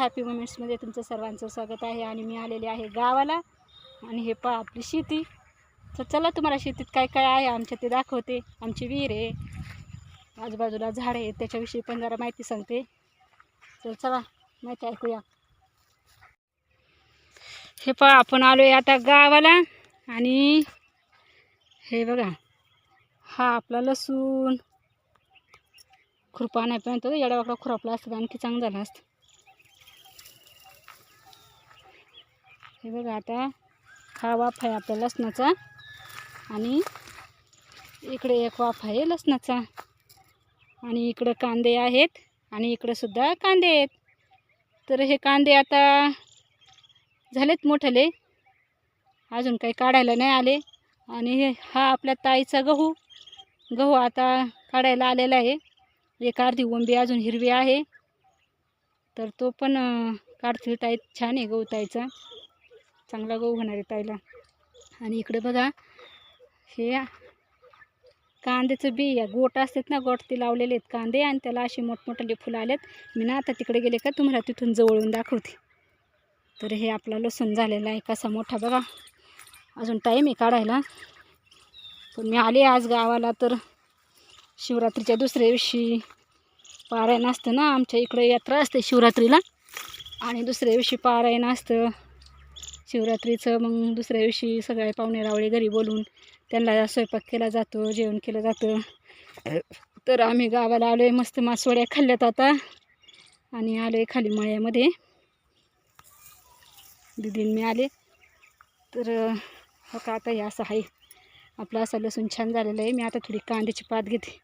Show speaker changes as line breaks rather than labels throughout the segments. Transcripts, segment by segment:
Gita happy मुमेंट्समध्ये तुमचं सर्वांचं स्वागत आहे आणि मी आलेले आहे गावाला. आणि हे पहा आपली शेती. तर चला तुम्हाला शेतीत काय काय आहे आमच्या ते दाखवते. आमची विहीर आहे आजूबाजूला झाडं आहेत त्याच्याविषयी पण जरा माहिती सांगते. तर चला माहिती ऐकूया. हे पहा आपण आलो आहे आता गावाला. आणि हे बघा हा आपला लसूण. खुरपा नाही पण येड्या खुरपला असतं आणखी चांगला झालं असतं. हे बघा आता हा वाफ आहे आपल्या लसणाचा. आणि इकडे एक वाफ आहे लसणाचा. आणि इकडं कांदे आहेत आणि इकडंसुद्धा कांदे आहेत. तर हे कांदे आता झालेत मोठले. अजून काही काढायला नाही आले. आणि हे हा आपल्या ताईचा गहू. गहू आता काढायला आलेला आहे. एक अर्धी ओंबी अजून हिरवी आहे. तर तो पण काढतील ताई. छान आहे गहू ताईचा. चांगला गहू होणार आहे ताईला. आणि इकडे बघा हे कांद्याचं बी या गोट असतात ना गोट ते लावलेले आहेत कांदे आणि त्याला असे मोठमोठाले फुलं आलेत. मी ना आता तिकडे गेले का तुम्हाला तिथून जवळून दाखवते. तर हे आपला लसूण झालेला आहे कसा मोठा बघा. अजून टाईम आहे काढायला. पण मी आले आज गावाला तर शिवरात्रीच्या दुसऱ्या दिवशी पारायण असतं ना आमच्या इकडे यात्रा असते शिवरात्रीला. आणि दुसऱ्या दिवशी पारायण असतं. शिवरात्रीचं मग दुसऱ्या दिवशी सगळ्या पाहुणे रावळे घरी बोलून त्यांना स्वयंपाक केला जातो जेवण केलं जातं. तर आम्ही गावाला आलो आहे मस्त मासवड्या खाल्ल्यात आता. आणि आलो आहे खाली मळ्यामध्ये. दिदीन मी आले. तर हो का आता हे असं आहे. आपलं असं लसूण छान झालेलं आहे. मी आता थोडी कांद्याची पात घेते.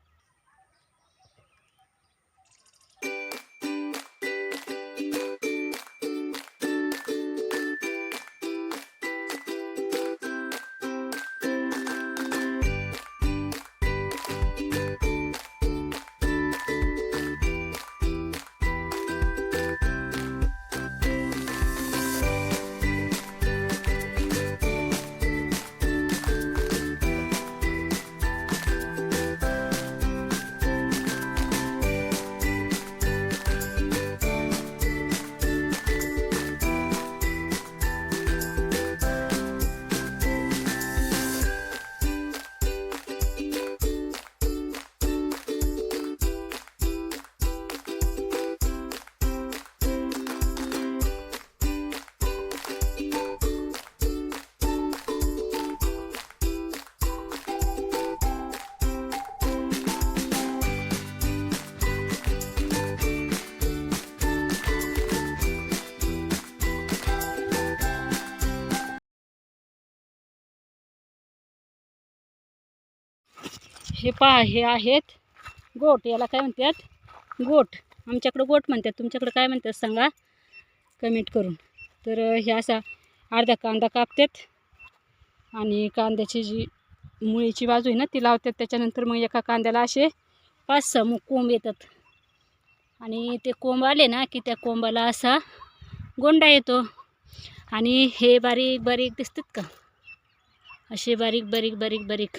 हे पहा हे आहेत. गोट याला काय म्हणतात? गोट. आमच्याकडं गोट म्हणतात. तुमच्याकडं काय म्हणतात सांगा? कमेंट करून. तर हे असा अर्धा कांदा कापतात. आणि कांद्याची जी मुळीची बाजू आहे ना ती लावतात. त्याच्यानंतर मग एका कांद्याला असे पाच सहा मग कोंब येतात. आणि ते कोंब आले ना की त्या कोंबाला असा गोंडा येतो. आणि हे बारीक बारीक दिसतात का? असे बारीक बारीक बारीक बारीक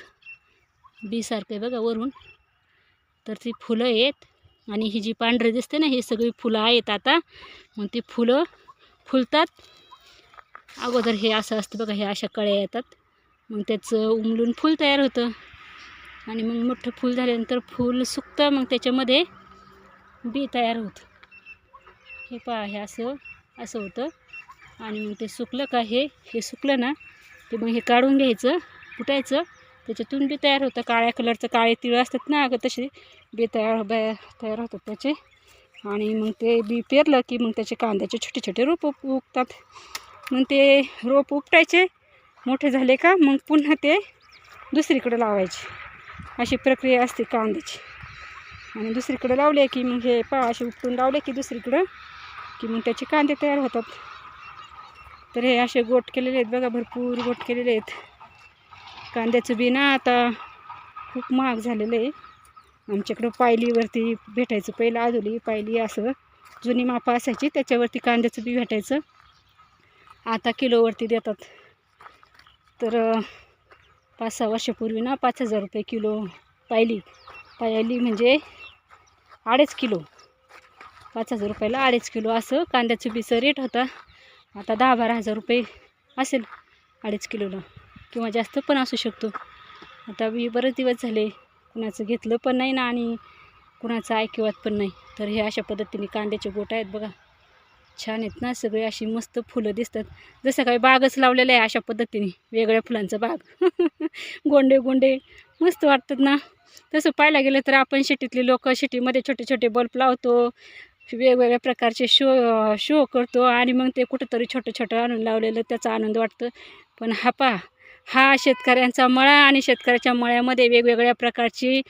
बीसारखं आहे बघा वरून. तर ती फुलं आहेत आणि ही जी पांढरी दिसते ना ही सगळी फुलं आहेत आता. मग ती फुलं फुलतात. अगोदर हे असं असतं बघा हे अशा कळ्या येतात. मग त्याचं उमलून फूल तयार होतं. आणि मग मोठं फूल झाल्यानंतर फूल सुकतं मग त्याच्यामध्ये बी तयार होतं. हे पहा हे असं असं होतं. आणि मग ते सुकलं का हे? हे सुकलं ना ते मग हे काढून घ्यायचं फुटायचं. त्याच्यातून बी तयार होतं. काळ्या कलरचं काळे तिळ असतात ना अगं तसे. बी तयार बे तयार होतात त्याचे. आणि मग ते बी पेरलं की मग त्याचे कांद्याचे छोटे छोटे रोप उगतात. मग ते रोप उपटायचे. मोठे झाले का मग पुन्हा ते दुसरीकडे लावायचे. अशी प्रक्रिया असते कांद्याची. आणि दुसरीकडे लावले की मग हे पा असे उपटून लावले की दुसरीकडं की मग त्याचे कांदे तयार होतात. तर हे असे गोट केलेले आहेत बघा भरपूर गोट केलेले आहेत. कांद्याचं बी ना आता खूप महाग झालेलं आहे. आमच्याकडं पायलीवरती भेटायचं पहिलं आजोली पायली असं जुनी माप असायची त्याच्यावरती कांद्याचं बी भेटायचं. आता किलोवरती देतात. तर पाच सहा वर्षापूर्वी ना पाच हजार रुपये किलो पायली. पायली म्हणजे अडीच किलो. पाच हजार रुपयाला अडीच किलो असं कांद्याचं बीचं रेट होता. आता दहा बारा हजार रुपये असेल अडीच किलोला. किंवा जास्त पण असू शकतो. आता मी बरेच दिवस झाले कुणाचं घेतलं पण नाही ना आणि कुणाचं ऐकिवात पण नाही. तर हे अशा पद्धतीने कांद्याचे गोट आहेत बघा. छान आहेत ना सगळे अशी मस्त फुलं दिसतात. जसं काही बागच लावलेलं आहे अशा पद्धतीने. वेगळ्या फुलांचा बाग. गोंडे गोंडे. मस्त वाटतात ना. तसं पाहायला गेलं तर आपण शेतीतले लोक शेतीमध्ये छोटे छोटे बल्ब लावतो. वेगवेगळ्या प्रकारचे शो शो करतो आणि मग ते कुठंतरी छोटं छोटं आणून लावलेलं त्याचा आनंद वाटतं. पण हा पा हा शेतकऱ्यांचा मळा आणि शेतकऱ्याच्या मळ्यामध्ये वेगवेगळ्या प्रकारची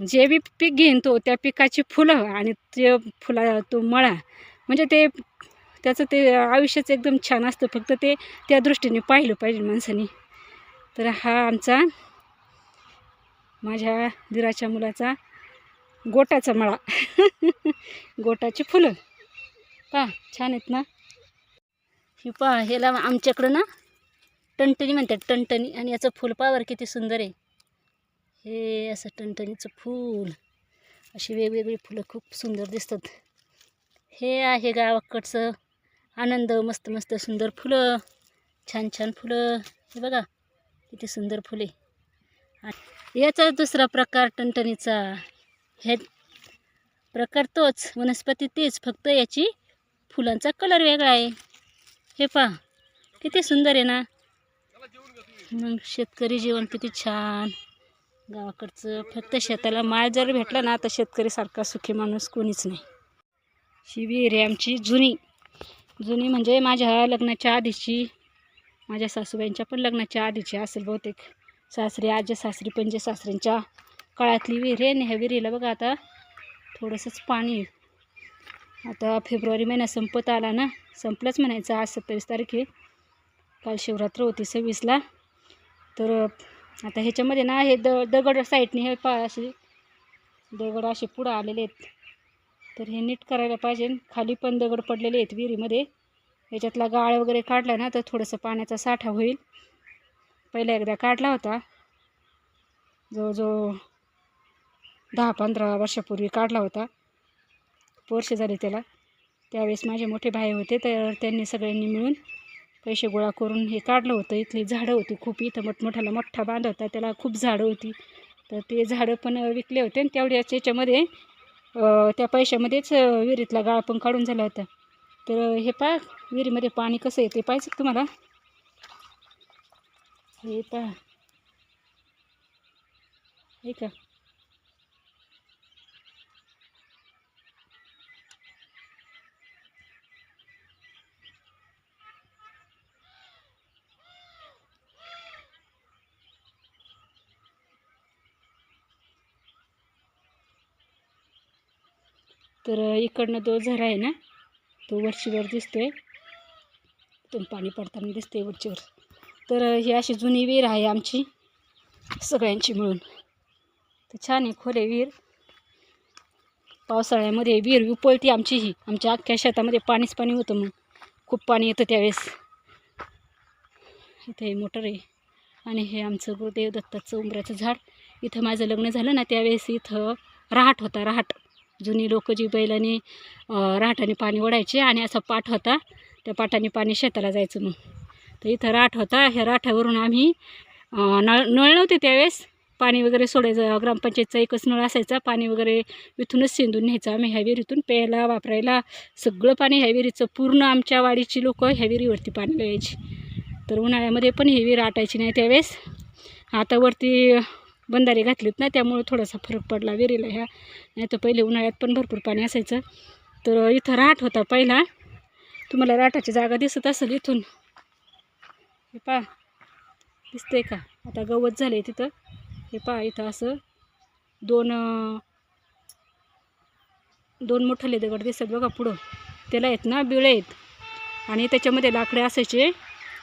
जे बी पीक घेईन तो त्या पिकाची फुलं आणि ते फुला तो मळा. म्हणजे ते त्याचं ते आयुष्यच एकदम छान असतं. फक्त ते त्या दृष्टीने पाहिलं पाहिजे माणसाने. तर हा आमचा माझ्या दिराच्या मुलाचा गोटाचा मळा. गोटाची फुलं. पहा छान आहेत ना? ही पहा ह्याला आमच्याकडं ना टणटणी म्हणतात टणटणी. आणि याचं फुल पावर किती सुंदर आहे. हे असं टणटणीचं फूल. अशी वेगवेगळी फुलं खूप सुंदर दिसतात. हे आहे गावाकडचं आनंद मस्त मस्त सुंदर फुलं. छान छान फुलं. हे बघा किती सुंदर फुले. याचा दुसरा प्रकार टणटणीचा. हे प्रकार तोच वनस्पती तीच फक्त याची फुलांचा कलर वेगळा आहे. हे पहा किती सुंदर आहे ना. मग शेतकरी जीवन किती छान. गावाकडचं फक्त शेताला माळ जर भेटला ना तर शेतकरीसारखा सुखी माणूस कोणीच नाही. शिबीर आहे आमची जुनी. जुनी म्हणजे माझ्या लग्नाच्या आधीची माझ्या सासूबाईंच्या पण लग्नाच्या आधीची असेल बहुतेक. सासरी आजी सासरी पंजे सासऱ्यांच्या काळातली विहीर आहे आणि ह्या विहिरीला बघा आता थोडंसंच पाणी आता फेब्रुवारी महिना संपत आला ना संपलंच म्हणायचं आज सत्तावीस तारीख आहे. काल शिवरात्र होती सव्वीसला. तर आता ह्याच्यामध्ये ना हे द दगड साईडने हे पा असे दगड असे पुढं आलेले आहेत. तर हे नीट करायला पाहिजे. खाली पण दगड पडलेले आहेत विहिरीमध्ये. ह्याच्यातला गाळ वगैरे काढला ना तर थोडंसं पाण्याचा साठा होईल. पहिला एकदा काढला होता. जवळजवळ दहा पंधरा वर्षापूर्वी काढला होता. वर्ष झाले त्याला. त्यावेळेस माझे मोठे भाई होते तर त्यांनी सगळ्यांनी मिळून पैसे गोळा करून हे काढलं होतं. इथली झाडं होती खूप. इथं मोठमोठ्याला मोठा बांध होता. त्याला खूप झाडं होती. तर ते झाडं पण विकले होते आणि तेवढ्याच याच्यामध्ये त्या पैशामध्येच विहिरीतला गाळ पण काढून झाला होता. तर हे पा विहिरीमध्ये पाणी कसं येते पाहिजे तुम्हाला? हे पा हे का? तर इकडनं तो झरा आहे ना तो वरचीवर आहे इथून पाणी पडताना दिसतंय वरचीवर. तर ही अशी जुनी विहीर आहे आमची सगळ्यांची मिळून. तर छान आहे खोले विहीर. पावसाळ्यामध्ये विहीर उपळती आमची ही. आमच्या अख्ख्या शेतामध्ये पाणीच पाणी होतं मग खूप पाणी येतं त्यावेळेस. इथे मोटर आहे. आणि हे आमचं गुरुदेव दत्ताचं उंबऱ्याचं झाड. इथं माझं लग्न झालं ना त्यावेळेस इथं रहाट होता रहाट. जुनी लोक जी बैलाने अं, पाणी ओढायचे आणि असा पाठ होता त्या पाटाने पाणी शेताला जायचं मग. तर इथं राठ होता ह्या राठावरून आम्ही नळ नळ नव्हते त्यावेळेस पाणी वगैरे सोडायचं. ग्रामपंचायतचा एकच नळ असायचा पाणी वगैरे इथूनच शेंदून न्यायचं. आम्ही ह्या विहिरीतून प्यायला वापरायला सगळं पाणी ह्या विहिरीचं पूर्ण आमच्या वाडीची लोक ह्या विहिरीवरती पाणी लिहायची तर उन्हाळ्यामध्ये पण ही विहीर आटायची नाही त्यावेळेस. आता वरती बंधारे घातलेत ना त्यामुळे थोडासा फरक पडला विहिरीला ह्या. नाही तर पहिले उन्हाळ्यात पण भरपूर पाणी असायचं. तर इथं राट होता पहिला. तुम्हाला राठाची जागा दिसत असेल इथून. हे पा दिसतंय का? आता गवत झालं आहे तिथं. हे पहा इथं असं दोन दोन मोठले दगड दिसतात बघा पुढं. त्याला आहेत ना बिळे आहेत. आणि त्याच्यामध्ये लाकडे असायचे.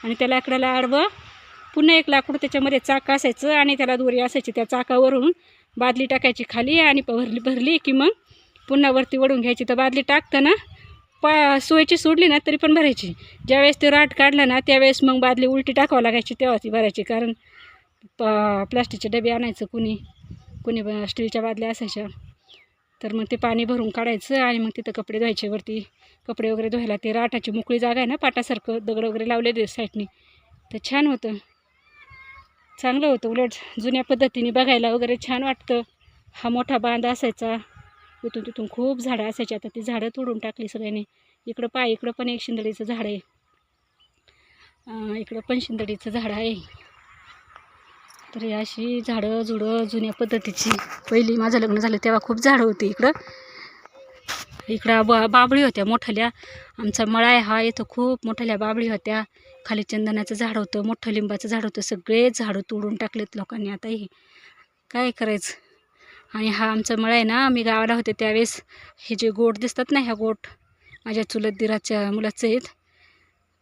आणि त्या लाकडाला आडवं पुन्हा एक लाकूड त्याच्यामध्ये चाक असायचं आणि त्याला दोरी असायची. त्या चाकावरून बादली टाकायची खाली आणि प- भरली भरली की मग पुन्हा वरती वळून घ्यायची. तर बादली टाकताना पा सोयची सोडली ना तरी पण भरायची. ज्यावेळेस ते राट काढला ना त्यावेळेस मग बादली उलटी टाकावं लागायची तेव्हा ती भरायची. कारण प प्लास्टिकचे डबे आणायचं कुणी कुणी ब- स्टीलच्या बादल्या असायच्या. तर मग ते पाणी भरून काढायचं आणि मग तिथं कपडे धुवायचे. वरती कपडे वगैरे धुवायला ते राटाची मोकळी जागा आहे ना पाटासारखं दगड वगैरे लावलेले साईडनी. तर छान होतं. चांगलं होतं. उलट जुन्या पद्धतीने बघायला वगैरे छान वाटतं. हा मोठा बांध असायचा. इथून तिथून खूप झाडं असायची. आता ती झाडं तोडून टाकली सगळ्यांनी. इकडं पाय इकडं पण एक शिंदडीचं झाड आहे. इकडं पण शिंदडीचं झाड आहे. तर अशी झाडं झुडं जुन्या पद्धतीची. पहिली माझं लग्न झालं तेव्हा खूप झाडं होती इकडं. इकडं बा बाबळी होत्या मोठल्या. आमचा मळा आहे हा इथं खूप मोठल्या बाबळी होत्या. खाली चंदनाचं झाड होतं मोठं लिंबाचं झाड होतं. सगळे झाडं तोडून टाकलेत लोकांनी आता हे. काय करायचं? आणि हा आमचा मळा आहे ना मी गावाला होते त्यावेळेस. हे जे गोट दिसतात ना ह्या गोट माझ्या चुलत दिराच्या मुलाचं आहेत.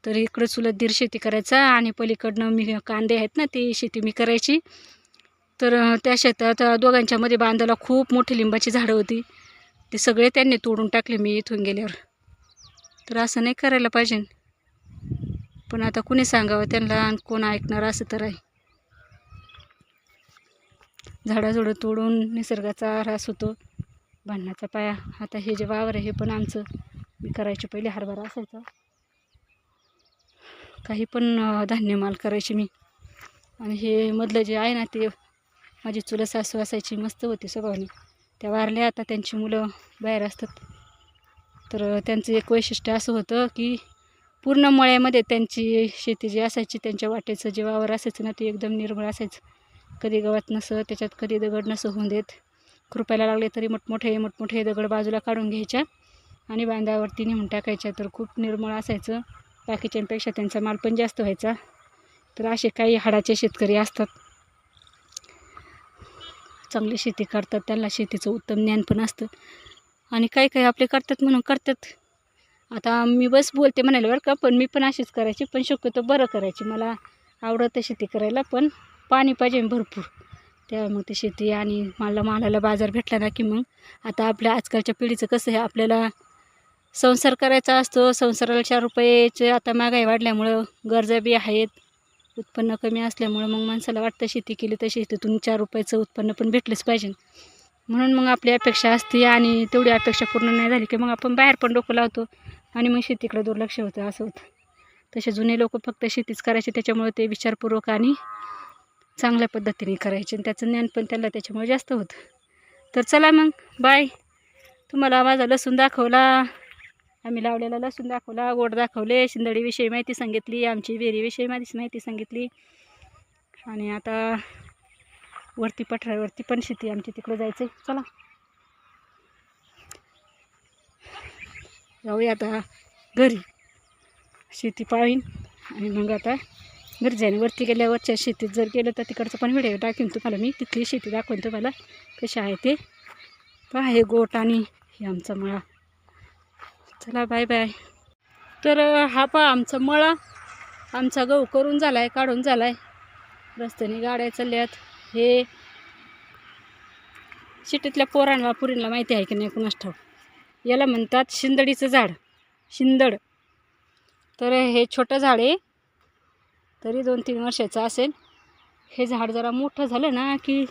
तर इकडं चुलत दीर शेती करायचा आणि पलीकडनं मी कांदे आहेत ना ती शेती मी करायची. तर त्या शेतात दोघांच्यामध्ये बांधायला खूप मोठी लिंबाची झाडं होती. ते सगळे त्यांनी तोडून टाकले मी इथून गेल्यावर. तर असं नाही करायला पाहिजे. पण आता कुणी सांगावं त्यांना आणि कोण ऐकणार असं तर आहे. झाडाझुडं तोडून निसर्गाचा ऱ्हास होतो. भांडणाचा पाया. आता हे जे वावर आहे हे पण आमचं. मी करायचे पहिले हरभरा असायचा. काही पण धान्य माल करायचे मी. आणि हे मधलं जे आहे ना ते माझी चुलत सासू असायची मस्त होती स्वभावाने. त्या वारल्या आता त्यांची मुलं बाहेर असतात. तर त्यांचं एक वैशिष्ट्य असं होतं की पूर्ण मळ्यामध्ये त्यांची शेती जी असायची त्यांच्या वाटेचं जे वावर असायचं ना ते एकदम निर्मळ असायचं. कधी गवत नसं त्याच्यात कधी दगड नसं होऊन देत. खुरपायला लागले तरी मोठमोठे मोठमोठे दगड बाजूला काढून घ्यायच्या आणि बांधावरती नेऊन टाकायच्या. तर खूप निर्मळ असायचं. बाकीच्यांपेक्षा त्यांचा माल पण जास्त व्हायचा. तर असे काही हाडाचे शेतकरी असतात. चांगली शेती करतात त्यांना शेतीचं उत्तम ज्ञान पण असतं. आणि काही काही आपले करतात म्हणून करतात. आता मी बस बोलते म्हणायला बरं का पण मी पण अशीच करायची पण शक्यतो बरं करायची. मला आवडतं शेती करायला पण पाणी पाहिजे भरपूर. त्यामुळे ते शेती आणि मला मालाला बाजार भेटला ना की मग आता आपल्या आजकालच्या पिढीचं कसं आहे आपल्याला संसार करायचा असतो संसाराला चार रुपयाचे आता महागाई वाढल्यामुळं गरजा बी आहेत. उत्पन्न कमी असल्यामुळं मग माणसाला वाटतं शेती केली तर शेतीतून चार रुपयाचं उत्पन्न पण भेटलंच पाहिजे. म्हणून मग आपली अपेक्षा असते आणि तेवढी अपेक्षा पूर्ण नाही झाली की मग आपण बाहेर पण डोकं लावतो आणि मग शेतीकडे दुर्लक्ष होतं असं होतं. तसे जुने लोक फक्त शेतीच करायचे त्याच्यामुळे ते विचारपूर्वक आणि चांगल्या पद्धतीने करायचे आणि त्याचं ज्ञान पण त्यांना त्याच्यामुळे जास्त होतं. तर चला मग बाय तुम्हाला माझा लसूण दाखवला. आम्ही लावलेला लसूण दाखवला गोड दाखवले शिंदडीविषयी माहिती सांगितली आमची विहिरीविषयी माहिती माहिती सांगितली. आणि आता वरती पठारावरती पण शेती आमची तिकडं जायचं आहे चला. जाऊया आता घरी. शेती पाहीन. आणि मग आता घरी जाईन वरती गेल्यावरच्या शेतीत जर गेलं तर तिकडचं पण व्हिडिओ टाकेन तुम्हाला मी. तिथली शेती दाखवेन तुम्हाला कशी आहे ते. पहा हे गोट आणि हे आमचा मळा. चला बाय बाय तर हा पहा आमचा मळा. आमचा गहू करून झाला आहे काढून झाला आहे रस्त्याने गाड्या चालल्यात. हे शिटीतल्या पोरांना पुरींना माहिती आहे की नाही कुणास ठाऊ याला म्हणतात शिंदडीचं झाड. शिंदड. तर हे छोटं झाड आहे. तरी दोन तीन वर्षाचं असेल. हे झाड जरा मोठं झालं ना की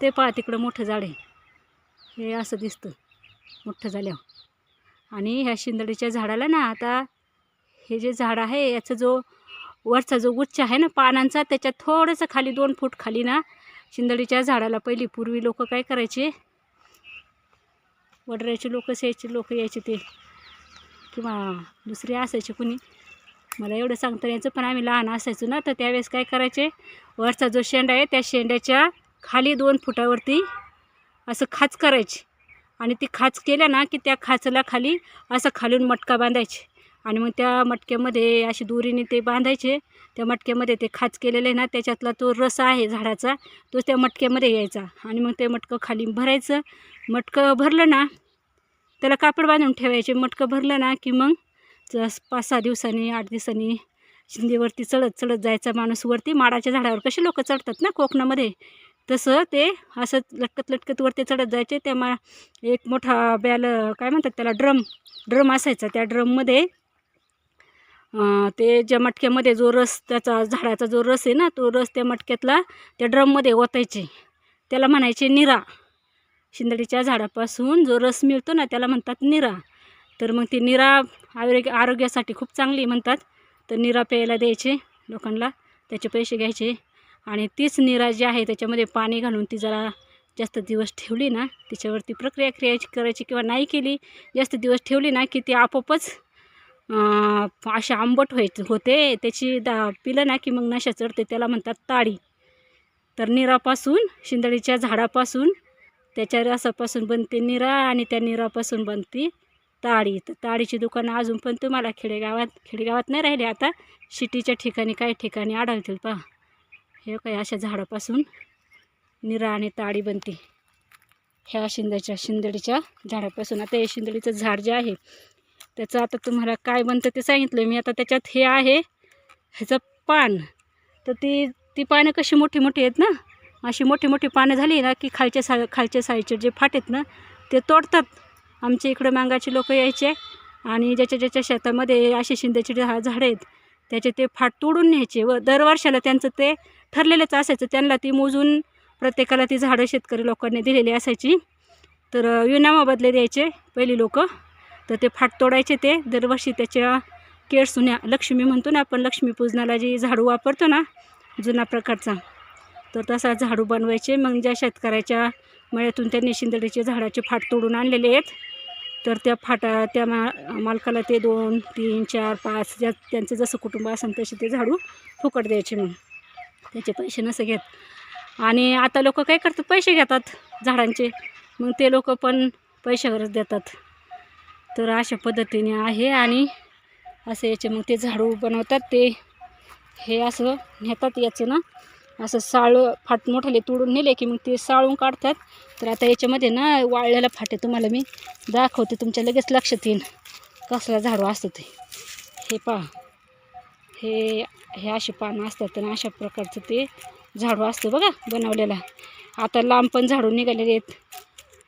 ते पहा तिकडं मोठं झाड आहे. हे असं दिसतं मोठं झाल्यावर. आणि ह्या शिंदडीच्या झाडाला ना आता हे जे झाड आहे याचा जो वरचा जो गुच्छ आहे ना पानांचा त्याच्यात थोडंसं खाली दोन फूट खाली ना शिंदडीच्या झाडाला पहिली पूर्वी लोक काय करायचे? वडरायचे लोक यायचे लोक यायचे ते. किंवा दुसरे असायचे कुणी? मला एवढं सांगता यायचं पण आम्ही लहान असायचो ना तर त्यावेळेस काय करायचे? वरचा जो शेंडा आहे त्या शेंड्याच्या खाली दोन फुटावरती असं खाच करायची. आणि ती खाच केल्या ना की त्या खाचला खाली असं खालून मटका बांधायचे. आणि मग त्या मटक्यामध्ये अशी दोरीने ते बांधायचे. त्या मटक्यामध्ये ते खाच केलेलं आहे ना त्याच्यातला तो रस आहे झाडाचा तो त्या मटक्यामध्ये यायचा. आणि मग ते मटकं खाली भरायचं. मटकं भरलं ना त्याला कापड बांधून ठेवायचे. मटकं भरलं ना की मग जस पाच सहा दिवसांनी आठ दिवसांनी शिंदेवरती चढत चढत जायचा माणूस वरती. माडाच्या झाडावर कसे लोक चढतात ना कोकणामध्ये? तसं ते असं लटकत लटकत वरती चढत जायचे. त्या मा एक मोठा बॅल काय म्हणतात त्याला ड्रम ड्रम असायचा. त्या ड्रममध्ये ते ज्या मटक्यामध्ये जो रस त्याचा झाडाचा जो रस आहे ना तो रस त्या मटक्यातला त्या ड्रममध्ये ओतायचे. त्याला म्हणायचे निरा. शिंदडीच्या झाडापासून जो रस मिळतो ना त्याला म्हणतात निरा. तर मग ती निरा आरोग्य आरोग्यासाठी खूप चांगली म्हणतात. तर निरा प्यायला द्यायचे लोकांना. त्याचे पैसे घ्यायचे. आणि तीच निरा जी आहे त्याच्यामध्ये पाणी घालून ती जरा जास्त दिवस ठेवली ना तिच्यावरती प्रक्रिया क्रियाची करायची किंवा नाही केली जास्त दिवस ठेवली ना की ती आपोआपच असे आंबट व्हायची होते. त्याची दा पिलं ना की मग नशा चढते त्याला म्हणतात ताडी. तर निरापासून शिंदळीच्या झाडापासून त्याच्या रसापासून बनते निरा आणि त्या निरापासून बनते ताडी. तर ताडीची दुकानं अजून पण तुम्हाला खेडेगावात खेडेगावात नाही राहिले. आता सिटीच्या ठिकाणी काही ठिकाणी आढळतील पहा. हे काय अशा झाडापासून निरा आणि ताडी बनते. ह्या शिंद्याच्या शिंदडीच्या झाडापासून. आता हे शिंदडीचं झाड जे आहे त्याचं आता तुम्हाला काय बनतं ते सांगितलं मी आता त्याच्यात हे आहे ह्याचं पान. तर ती ती पानं कशी मोठी मोठी आहेत ना अशी मोठी मोठी पानं झाली ना की खालच्या सा खालच्या साईडचे जे फाट आहेत ना ते तोडतात. आमच्या इकडं मांगाची लोक यायचे आणि ज्याच्या ज्याच्या शेतामध्ये असे शिंद्याची झा झाडं आहेत त्याचे ते फाट तोडून न्यायचे व दरवर्षाला त्यांचं ते ठरलेलंच असायचं. त्यांना ती मोजून प्रत्येकाला ती झाडं शेतकरी लोकांनी दिलेली असायची. तर विनामाबदले द्यायचे पहिली लोक. तर ते फाट तोडायचे ते. दरवर्षी त्याच्या केळसुन्या लक्ष्मी म्हणतो ना आपण लक्ष्मीपूजनाला जी झाडू वापरतो ना जुना प्रकारचा तर तसा झाडू बनवायचे. मग ज्या शेतकऱ्याच्या मळ्यातून त्यांनी शिंदडीचे झाडाचे फाट तोडून आणलेले आहेत. तर त्या फाटा त्या मा मालकाला ते दोन तीन चार पाच ज्या त्यांचं जसं कुटुंब असेल तसे ते झाडू फुकट द्यायचे मग. त्याचे पैसे नसे घेत. आणि आता लोक काय करतात? पैसे घेतात झाडांचे. मग ते लोक पण पैशावरच देतात. तर अशा पद्धतीने आहे आणि असं याचे मग ते झाडू बनवतात ते. हे असं नेतात याचे ना. असं साळ फाट मोठाले तोडून नेले की मग ते साळून काढतात. तर आता याच्यामध्ये ना वाळलेला फाटे तुम्हाला मी दाखवते तुमच्या लगेच लक्षात येईल कसला झाडू असतं ते. हे पहा. हे हे असे पानं असतात आणि अशा प्रकारचं ते झाडू असतं बघा बनवलेला. आता लांब पण झाडू निघालेले आहेत.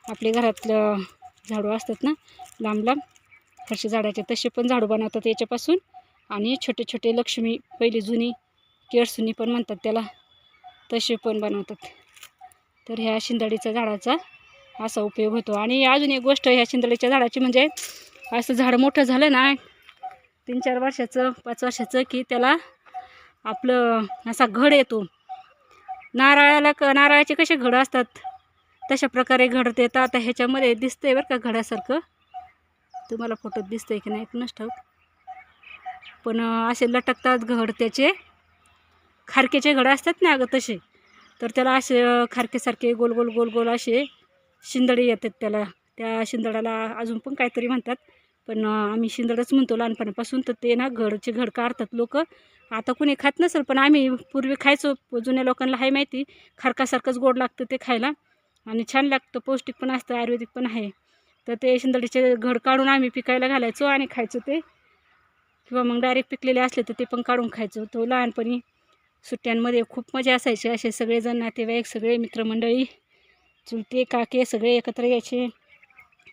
आपल्या घरातलं झाडू असतात ना लांब लांब. फरशी झाडाचे तसे पण झाडू बनवतात याच्यापासून. आणि छोटे छोटे लक्ष्मी पहिली जुनी केळसुनी पण म्हणतात त्याला. तसे पण बनवतात. तर ह्या शिंदडीच्या झाडाचा असा उपयोग होतो. आणि अजून एक गोष्ट ह्या शिंदडीच्या झाडाची म्हणजे असं झाड मोठं झालं ना तीन चार वर्षाचं पाच वर्षाचं की त्याला आपलं असा घड येतो. नारळाला क नारळाचे कसे घड असतात? तशा प्रकारे घड येतं आता ह्याच्यामध्ये दिसतंय बरं का घडासारखं. तुम्हाला फोटोत दिसतंय की नाही कुणास ठाऊक पण असे लटकतात घड त्याचे. खारकेचे घडं असतात ना अगं तसे तर त्याला असे खारकेसारखे गोल गोल गोल गोल असे शिंदडे येतात त्याला. त्या शिंदडाला अजून पण काहीतरी म्हणतात पण आम्ही शिंदडच म्हणतो लहानपणापासून तर ते ना घडचे घड काढतात लोक. आता कुणी खात नसेल पण आम्ही पूर्वी खायचो जुन्या लोकांना आहे माहिती खारकासारखंच गोड लागतं ते खायला. आणि छान लागतं पौष्टिक पण असतं आयुर्वेदिक पण आहे. तर ते शिंदडीचे घड काढून आम्ही पिकायला घालायचो आणि खायचो ते. किंवा मग डायरेक्ट पिकलेले असले तर ते पण काढून खायचो. तो लहानपणी सुट्ट्यांमध्ये खूप मजा असायची. असे सगळेजण नातेवाईक सगळे मित्रमंडळी चुलते काके सगळे एकत्र यायचे.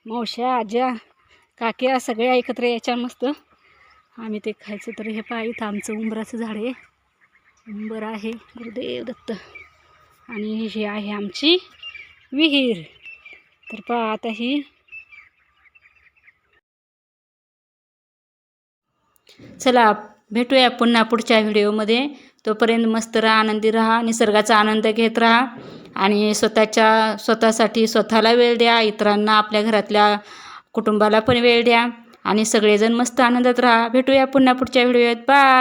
मावश्या आज्या काक्या सगळ्या एकत्र यायच्या मस्त. आम्ही ते खायचं तर हे पहा इथं आमचं उंबराचं झाड आहे. उंबर आहे गुरुदेव दत्त. आणि ही आहे आमची विहीर. तर पहा आता ही चला भेटूया पुन्हा पुढच्या व्हिडिओमध्ये. तोपर्यंत मस्त राहा आनंदी राहा निसर्गाचा आनंद घेत राहा. आणि स्वतःच्या स्वतःसाठी स्वतःला वेळ द्या इतरांना आपल्या घरातल्या कुटुंबाला पण वेळ द्या. आणि सगळेजण मस्त आनंदात राहा. भेटूया पुन्हा पुढच्या व्हिडिओत. बाय